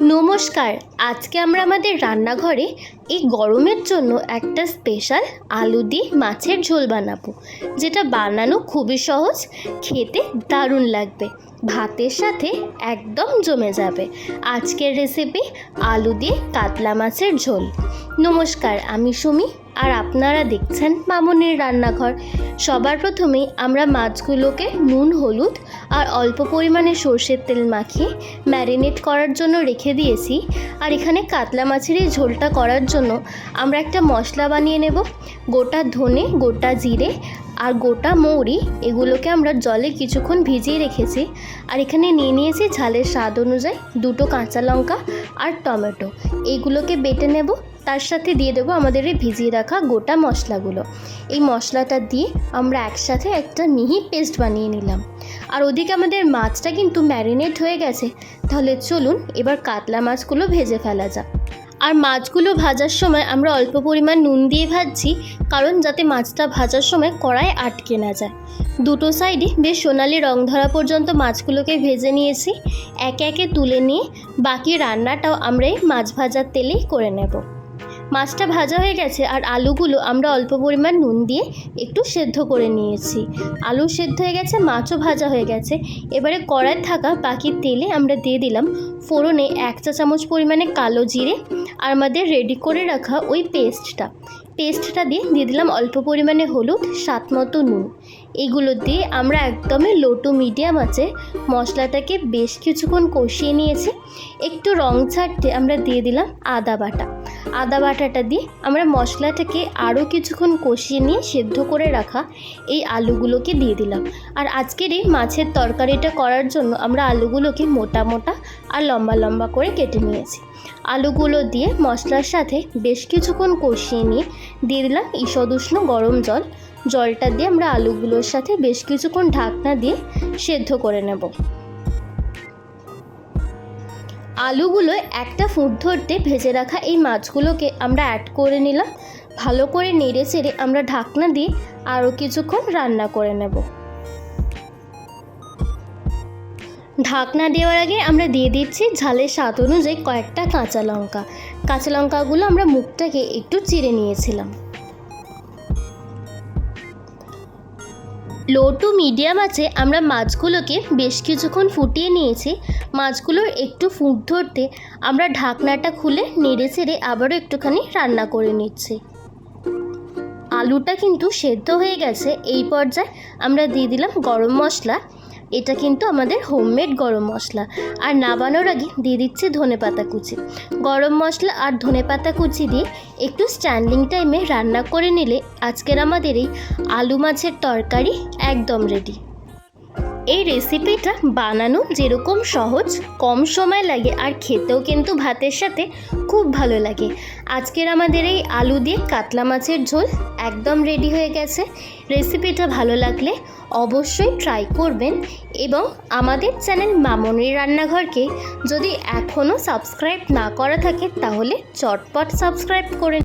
নমস্কার, আজকে আমরা আমাদের রান্নাঘরে এই গরমের জন্য একটা স্পেশাল আলু দিয়ে মাছের ঝোল বানাবো, যেটা বানানো খুবই সহজ, খেতে দারুণ লাগবে, ভাতের সাথে একদম জমে যাবে। আজকের রেসিপি আলু দিয়ে কাতলা মাছের ঝোল। নমস্কার, আমি সুমি আর আপনারা দেখছেন মামনের রান্নাঘর। সবার প্রথমেই আমরা মাছগুলোকে নুন, হলুদ আর অল্প পরিমাণে সর্ষের তেল মাখিয়ে ম্যারিনেট করার জন্য রেখে দিয়েছি। আর এখানে কাতলা মাছের এই ঝোলটা করার জন্য আমরা একটা মশলা বানিয়ে নেব। গোটা ধনে, গোটা জিরে আর গোটা মৌরি এগুলোকে আমরা জলে কিছুক্ষণ ভিজিয়ে রেখেছি। আর এখানে নিয়ে নিয়েছি ঝালের স্বাদ অনুযায়ী দুটো কাঁচা লঙ্কা আর টমেটো। এইগুলোকে বেটে নেব। তার সাথে দিয়ে দেবো আমাদের এই ভিজিয়ে রাখা গোটা মশলাগুলো। এই মশলাটা দিয়ে আমরা একসাথে একটা মিহি পেস্ট বানিয়ে নিলাম। আর ওদিকে আমাদের মাছটা কিন্তু ম্যারিনেট হয়ে গেছে। তাহলে চলুন এবার কাতলা মাছগুলো ভেজে ফেলা যাক। আর মাছগুলো ভাজার সময় আমরা অল্প পরিমাণ নুন দিয়ে ভাজছি, কারণ যাতে মাছটা ভাজার সময় কড়ায় আটকে না যায়। দুটো সাইডে বেশ সোনালি রং ধরা পর্যন্ত মাছগুলোকে ভেজে নিয়েছি। একে একে তুলে নিয়ে বাকি রান্নাটাও আমরা এই মাছ ভাজার তেলেই করে নেব। মাছটা ভাজা হয়ে গেছে আর আলুগুলো আমরা অল্প পরিমাণ নুন দিয়ে একটু সেদ্ধ করে নিয়েছি। আলু সেদ্ধ হয়ে গেছে, মাছও ভাজা হয়ে গেছে। এবারে কড়ায় থাকা বাকি তেলে আমরা দিয়ে দিলাম ফোড়নে এক চা চামচ পরিমাণে কালো জিরে আর আমাদের রেডি করে রাখা ওই পেস্টটা পেস্টটা দিয়ে দিয়ে দিলাম অল্প পরিমাণে হলুদ, স্বাদ মতো নুন। এগুলো দিয়ে আমরা একদমই লো টু মিডিয়াম আছে মশলাটাকে বেশ কিছুক্ষণ কষিয়ে নিয়েছি। একটু রং ছাড়তে আমরা দিয়ে দিলাম আদা বাটা। আদা বাটাটা দিয়ে আমরা মশলাটাকে আরও কিছুক্ষণ কষিয়ে নিয়ে সেদ্ধ করে রাখা এই আলুগুলোকে দিয়ে দিলাম। আর আজকের এই মাছের তরকারিটা করার জন্য আমরা আলুগুলোকে মোটা মোটা আর লম্বা লম্বা করে কেটে নিয়েছি। আলুগুলো দিয়ে মশলার সাথে বেশ কিছুক্ষণ কষিয়ে নিয়ে দিয়ে দিলাম ঈষদ উষ্ণ গরম জল। জলটা দিয়ে আমরা আলুগুলোর সাথে বেশ কিছুক্ষণ ঢাকনা দিয়ে সেদ্ধ করে নেব। আলুগুলো একটা ফুট ধরতে ভেজে রাখা এই মাছগুলোকে আমরা অ্যাড করে নিলাম। ভালো করে নেড়ে চেড়ে আমরা ঢাকনা দিয়ে আরও কিছুক্ষণ রান্না করে নেব। ঢাকনা দেওয়ার আগে আমরা দিয়ে দিচ্ছি ঝালের স্বাদ অনুযায়ী কয়েকটা কাঁচা লঙ্কা। কাঁচা লঙ্কাগুলো আমরা মুখটাকে একটু চিড়ে নিয়েছিলাম। লো টু মিডিয়াম আছে, আমরা মাছগুলোকে বেশ কিছুক্ষণ ফুটিয়ে নিয়েছি। মাছগুলোর একটু ফুট ধরতে আমরা ঢাকনাটা খুলে নেড়ে ছেড়ে আবারও একটুখানি রান্না করে নিচ্ছি। আলুটা কিন্তু সেদ্ধ হয়ে গেছে, এই পর্যায়ে আমরা দিয়ে দিলাম গরম মশলা। এটা কিন্তু আমাদের হোমমেড গরম মশলা। আর নাবানোর আগে দিয়ে দিচ্ছে ধনে পাতা কুচি। গরম মশলা আর ধনে পাতা কুচি দিয়ে একটু স্ট্যান্ডিং টাইমে রান্না করে নিলে আজকের আমাদের এই আলু মাছের তরকারি একদম রেডি এই রেসিপিটা বানানো যেরকম সহজ, কম সময় লাগে আর খেতেও কিন্তু ভাতের সাথে খুব ভালো লাগে। আজকের আমাদের এই আলু দিয়ে কাতলা মাছের ঝোল একদম রেডি হয়ে গেছে। রেসিপিটা ভালো লাগলে অবশ্যই ট্রাই করবেন এবং আমাদের চ্যানেল মামনির রান্নাঘরকে যদি এখনও সাবস্ক্রাইব না করা থাকে তাহলে চটপট সাবস্ক্রাইব করে